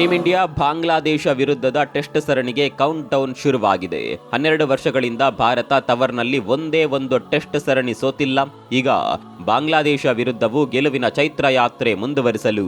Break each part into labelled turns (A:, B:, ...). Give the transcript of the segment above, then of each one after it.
A: Team India Bangladesh ವಿರುದ್ಧದ test ಸರಣಿಗೆ count down ಶುರುವಾಗಿದೆ. ಹನ್ನೆರಡು ವರ್ಷಗಳಿಂದ ಭಾರತ ತವರ್ನಲ್ಲಿ ಒಂದೇ ಒಂದು ಟೆಸ್ಟ್ ಸರಣಿ ಸೋತಿಲ್ಲ. ಈಗ ಬಾಂಗ್ಲಾದೇಶ ವಿರುದ್ಧವೂ ಗೆಲುವಿನ ಚೈತ್ರ ಯಾತ್ರೆ ಮುಂದುವರಿಸಲು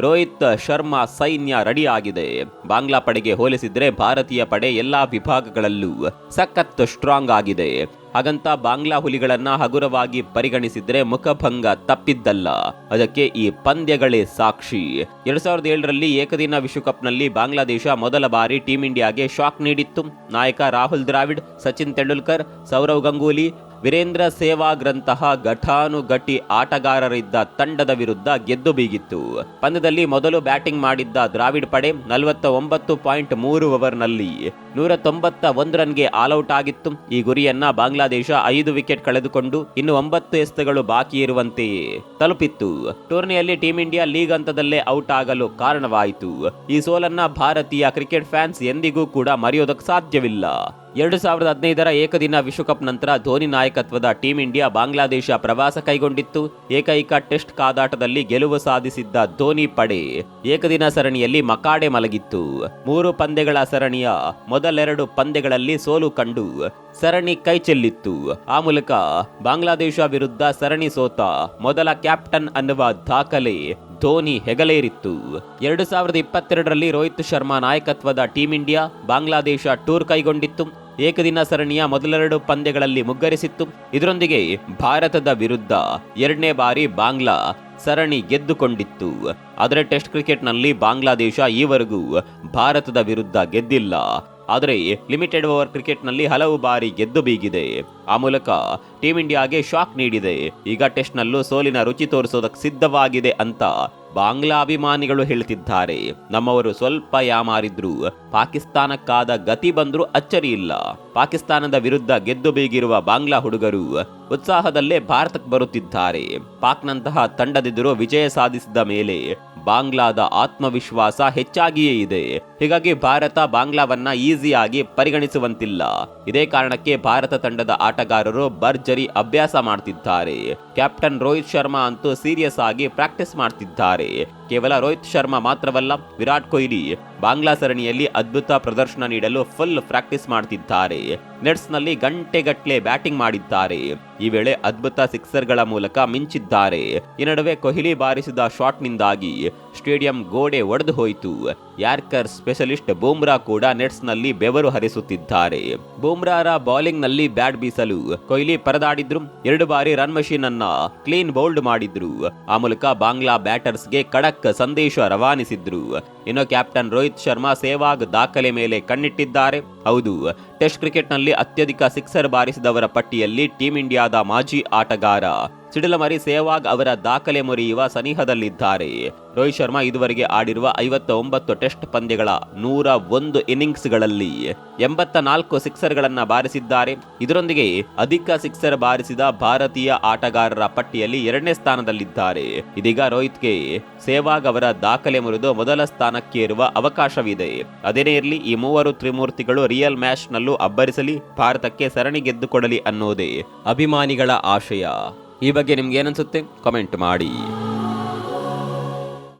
A: ರೋಹಿತ್ ಶರ್ಮಾ ಸೈನ್ಯ ರೆಡಿಯಾಗಿದೆ. ಬಾಂಗ್ಲಾ ಪಡೆಗೆ ಹೋಲಿಸಿದ್ರೆ ಭಾರತೀಯ ಪಡೆ ಎಲ್ಲಾ ವಿಭಾಗಗಳಲ್ಲೂ ಸಖತ್ ಸ್ಟ್ರಾಂಗ್ ಆಗಿದೆ. ಹಾಗಂತ ಬಾಂಗ್ಲಾ ಹುಲಿಗಳನ್ನ ಹಗುರವಾಗಿ ಪರಿಗಣಿಸಿದ್ರೆ ಮುಖಭಂಗ ತಪ್ಪಿದ್ದಲ್ಲ. ಅದಕ್ಕೆ ಈ ಪಂದ್ಯಗಳೇ ಸಾಕ್ಷಿ. ಎರಡ್ ಸಾವಿರದ ಏಳರಲ್ಲಿ ಏಕದಿನ ವಿಶ್ವಕಪ್ನಲ್ಲಿ ಬಾಂಗ್ಲಾದೇಶ ಮೊದಲ ಬಾರಿ ಟೀಂ ಇಂಡಿಯಾಗೆ ಶಾಕ್ ನೀಡಿತ್ತು. ನಾಯಕ ರಾಹುಲ್ ದ್ರಾವಿಡ್, ಸಚಿನ್ ತೆಂಡೂಲ್ಕರ್, ಸೌರವ್ ಗಂಗೂಲಿ ವೀರೇಂದ್ರ ಸೇವಾಗ್ರಂತಹ ಘಟಾನುಘಟಿ ಆಟಗಾರರಿದ್ದ ತಂಡದ ವಿರುದ್ಧ ಗೆದ್ದು ಬೀಗಿತ್ತು. ಪಂದ್ಯದಲ್ಲಿ ಮೊದಲು ಬ್ಯಾಟಿಂಗ್ ಮಾಡಿದ್ದ ದ್ರಾವಿಡ್ ಪಡೆ ನಲವತ್ತ ಒಂಬತ್ತು ಪಾಯಿಂಟ್ ಮೂರು ಓವರ್ನಲ್ಲಿ ನೂರ ತೊಂಬತ್ತ ಒಂದು ರನ್ಗೆ ಆಲ್ಔಟ್ ಆಗಿತ್ತು. ಈ ಗುರಿಯನ್ನ ಬಾಂಗ್ಲಾದೇಶ ಐದು ವಿಕೆಟ್ ಕಳೆದುಕೊಂಡು ಇನ್ನು ಒಂಬತ್ತು ಎಸೆತಗಳು ಬಾಕಿ ಇರುವಂತೆಯೇ ತಲುಪಿತ್ತು. ಟೂರ್ನಿಯಲ್ಲಿ ಟೀಂ ಇಂಡಿಯಾ ಲೀಗ್ ಹಂತದಲ್ಲೇ ಔಟ್ ಆಗಲು ಕಾರಣವಾಯಿತು. ಈ ಸೋಲನ್ನ ಭಾರತೀಯ ಕ್ರಿಕೆಟ್ ಫ್ಯಾನ್ಸ್ ಎಂದಿಗೂ ಕೂಡ ಮರೆಯೋದಕ್ಕೆ ಸಾಧ್ಯವಿಲ್ಲ. ಎರಡು ಸಾವಿರದ ಹದಿನೈದರ ಏಕದಿನ ವಿಶ್ವಕಪ್ ನಂತರ ಧೋನಿ ನಾಯಕತ್ವದ ಟೀಂ ಇಂಡಿಯಾ ಬಾಂಗ್ಲಾದೇಶ ಪ್ರವಾಸ ಕೈಗೊಂಡಿತ್ತು. ಏಕೈಕ ಟೆಸ್ಟ್ ಕಾದಾಟದಲ್ಲಿ ಗೆಲುವು ಸಾಧಿಸಿದ್ದ ಧೋನಿ ಪಡೆ ಏಕದಿನ ಸರಣಿಯಲ್ಲಿ ಮಕಾಡೆ ಮಲಗಿತ್ತು. ಮೂರು ಪಂದ್ಯಗಳ ಸರಣಿಯ ಮೊದಲೆರಡು ಪಂದ್ಯಗಳಲ್ಲಿ ಸೋಲು ಕಂಡು ಸರಣಿ ಕೈ ಚೆಲ್ಲಿತ್ತು. ಆ ಮೂಲಕ ಬಾಂಗ್ಲಾದೇಶ ವಿರುದ್ಧ ಸರಣಿ ಸೋತ ಮೊದಲ ಕ್ಯಾಪ್ಟನ್ ಅನ್ನುವ ದಾಖಲೆ ಧೋನಿ ಹೆಗಲೇರಿತ್ತು. ಎರಡು ಸಾವಿರದ ಇಪ್ಪತ್ತೆರಡರಲ್ಲಿ ರೋಹಿತ್ ಶರ್ಮಾ ನಾಯಕತ್ವದ ಟೀಂ ಇಂಡಿಯಾ ಬಾಂಗ್ಲಾದೇಶ ಟೂರ್ ಕೈಗೊಂಡಿತ್ತು. ಏಕದಿನ ಸರಣಿಯ ಮೊದಲೆರಡು ಪಂದ್ಯಗಳಲ್ಲಿ ಮುಗ್ಗರಿಸಿತ್ತು. ಇದರೊಂದಿಗೆ ಭಾರತದ ವಿರುದ್ಧ ಎರಡನೇ ಬಾರಿ ಬಾಂಗ್ಲಾ ಸರಣಿ ಗೆದ್ದುಕೊಂಡಿತ್ತು. ಆದರೆ ಟೆಸ್ಟ್ ಕ್ರಿಕೆಟ್ನಲ್ಲಿ ಬಾಂಗ್ಲಾದೇಶ ಈವರೆಗೂ ಭಾರತದ ವಿರುದ್ಧ ಗೆದ್ದಿಲ್ಲ. ಆದರೆ ಲಿಮಿಟೆಡ್ ಓವರ್ ಕ್ರಿಕೆಟ್ನಲ್ಲಿ ಹಲವು ಬಾರಿ ಗೆದ್ದು ಬೀಗಿದೆ. ಆ ಮೂಲಕ ಟೀಂ ಇಂಡಿಯಾಗೆ ಶಾಕ್ ನೀಡಿದೆ. ಈಗ ಟೆಸ್ಟ್ನಲ್ಲೂ ಸೋಲಿನ ರುಚಿ ತೋರಿಸೋದಕ್ಕೆ ಸಿದ್ಧವಾಗಿದೆ ಅಂತ ಬಾಂಗ್ಲಾ ಅಭಿಮಾನಿಗಳು ಹೇಳ್ತಿದ್ದಾರೆ. ನಮ್ಮವರು ಸ್ವಲ್ಪ ಯಾಮಾರಿದ್ರು ಪಾಕಿಸ್ತಾನಕ್ಕಾದ ಗತಿ ಬಂದರೂ ಅಚ್ಚರಿ ಇಲ್ಲ. ಪಾಕಿಸ್ತಾನದ ವಿರುದ್ಧ ಗೆದ್ದು ಬೀಗಿರುವ ಬಾಂಗ್ಲಾ ಹುಡುಗರು ಉತ್ಸಾಹದಲ್ಲೇ ಭಾರತಕ್ಕೆ ಬರುತ್ತಿದ್ದಾರೆ. ಪಾಕ್ನಂತಹ ತಂಡದೆದುರು ವಿಜಯ ಸಾಧಿಸಿದ ಮೇಲೆ ಬಾಂಗ್ಲಾದ ಆತ್ಮವಿಶ್ವಾಸ ಹೆಚ್ಚಾಗಿಯೇ ಇದೆ. ಹೀಗಾಗಿ ಭಾರತ ಬಾಂಗ್ಲಾವನ್ನ ಈಸಿಯಾಗಿ ಪರಿಗಣಿಸುವಂತಿಲ್ಲ. ಇದೇ ಕಾರಣಕ್ಕೆ ಭಾರತ ತಂಡದ ಆಟಗಾರರು ಭರ್ಜರಿ ಅಭ್ಯಾಸ ಮಾಡ್ತಿದ್ದಾರೆ. ಕ್ಯಾಪ್ಟನ್ ರೋಹಿತ್ ಶರ್ಮಾ ಅಂತೂ ಸೀರಿಯಸ್ ಆಗಿ ಪ್ರಾಕ್ಟೀಸ್ ಮಾಡ್ತಿದ್ದಾರೆ. ಕೇವಲ ರೋಹಿತ್ ಶರ್ಮಾ ಮಾತ್ರವಲ್ಲ, ವಿರಾಟ್ ಕೊಹ್ಲಿ ಬಾಂಗ್ಲಾ ಸರಣಿಯಲ್ಲಿ ಅದ್ಭುತ ಪ್ರದರ್ಶನ ನೀಡಲು ಫುಲ್ ಪ್ರಾಕ್ಟೀಸ್ ಮಾಡ್ತಿದ್ದಾರೆ. ನೆಟ್ಸ್ನಲ್ಲಿ ಗಂಟೆಗಟ್ಟಲೆ ಬ್ಯಾಟಿಂಗ್ ಮಾಡಿದ್ದಾರೆ. ಈ ವೇಳೆ ಅದ್ಭುತ ಸಿಕ್ಸರ್ಗಳ ಮೂಲಕ ಮಿಂಚಿದ್ದಾರೆ. ಈ ನಡುವೆ ಕೊಹ್ಲಿ ಬಾರಿಸಿದ ಶಾಟ್ನಿಂದಾಗಿ ಸ್ಟೇಡಿಯಂ ಗೋಡೆ ಒಡೆದು ಹೋಯಿತು. ಯಾರ್ಕರ್ ಸ್ಪೆಷಲಿಸ್ಟ್ ಬೂಮ್ರಾ ಕೂಡ ನೆಟ್ಸ್ನಲ್ಲಿ ಬೆವರು ಹರಿಸುತ್ತಿದ್ದಾರೆ. ಬೂಮ್ರಾರ ಬೌಲಿಂಗ್ನಲ್ಲಿ ಬ್ಯಾಟ್ ಬೀಸಲು ಕೊಹ್ಲಿ ಪರದಾಡಿದ್ರು ಎರಡು ಬಾರಿ ರನ್ ಮಷೀನ್ ಅನ್ನ ಕ್ಲೀನ್ ಬೌಲ್ಡ್ ಮಾಡಿದ್ರು. ಆ ಮೂಲಕ ಬಾಂಗ್ಲಾ ಬ್ಯಾಟರ್ಸ್ಗೆ ಖಡಕ್ ಸಂದೇಶ ರವಾನಿಸಿದ್ರು. ಇನ್ನು ಕ್ಯಾಪ್ಟನ್ ರೋಹಿತ್ ಶರ್ಮಾ ಸೇವಾಗ್ ದಾಖಲೆ ಮೇಲೆ ಕಣ್ಣಿಟ್ಟಿದ್ದಾರೆ. ಹೌದು, ಟೆಸ್ಟ್ ಕ್ರಿಕೆಟ್ನಲ್ಲಿ ಅತ್ಯಧಿಕ ಸಿಕ್ಸರ್ ಬಾರಿಸಿದವರ ಪಟ್ಟಿಯಲ್ಲಿ ಟೀಂ ಇಂಡಿಯಾದ ಮಾಜಿ ಆಟಗಾರ ಸಿಡಿಲಮರಿ ಸೇವಾಗ್ ಅವರ ದಾಖಲೆ ಮುರಿಯುವ ಸನಿಹದಲ್ಲಿದ್ದಾರೆ. ರೋಹಿತ್ ಶರ್ಮಾ ಇದುವರೆಗೆ ಆಡಿರುವ ಐವತ್ತ ಒಂಬತ್ತು ಟೆಸ್ಟ್ ಪಂದ್ಯಗಳ ನೂರ ಒಂದು ಇನ್ನಿಂಗ್ಸ್ಗಳಲ್ಲಿ ಎಂಬತ್ತ ನಾಲ್ಕು ಸಿಕ್ಸರ್ಗಳನ್ನು ಬಾರಿಸಿದ್ದಾರೆ. ಇದರೊಂದಿಗೆ ಅಧಿಕ ಸಿಕ್ಸರ್ ಬಾರಿಸಿದ ಭಾರತೀಯ ಆಟಗಾರರ ಪಟ್ಟಿಯಲ್ಲಿ ಎರಡನೇ ಸ್ಥಾನದಲ್ಲಿದ್ದಾರೆ. ಇದೀಗ ರೋಹಿತ್ಗೆ ಸೇವಾಗ್ ಅವರ ದಾಖಲೆ ಮುರಿದು ಮೊದಲ ಸ್ಥಾನಕ್ಕೇರುವ ಅವಕಾಶವಿದೆ. ಅದೇನೇ ಇರಲಿ, ಈ ಮೂವರು ತ್ರಿಮೂರ್ತಿಗಳು ರಿಯಲ್ ಮ್ಯಾಚ್ನಲ್ಲೂ ಅಬ್ಬರಿಸಲಿ, ಭಾರತಕ್ಕೆ ಸರಣಿ ಗೆದ್ದುಕೊಡಲಿ ಅನ್ನೋದೇ ಅಭಿಮಾನಿಗಳ ಆಶಯ. ಈ ಬಗ್ಗೆ ನಿಮ್ಗೆ ಏನನ್ಸುತ್ತೆ ಕಮೆಂಟ್ ಮಾಡಿ.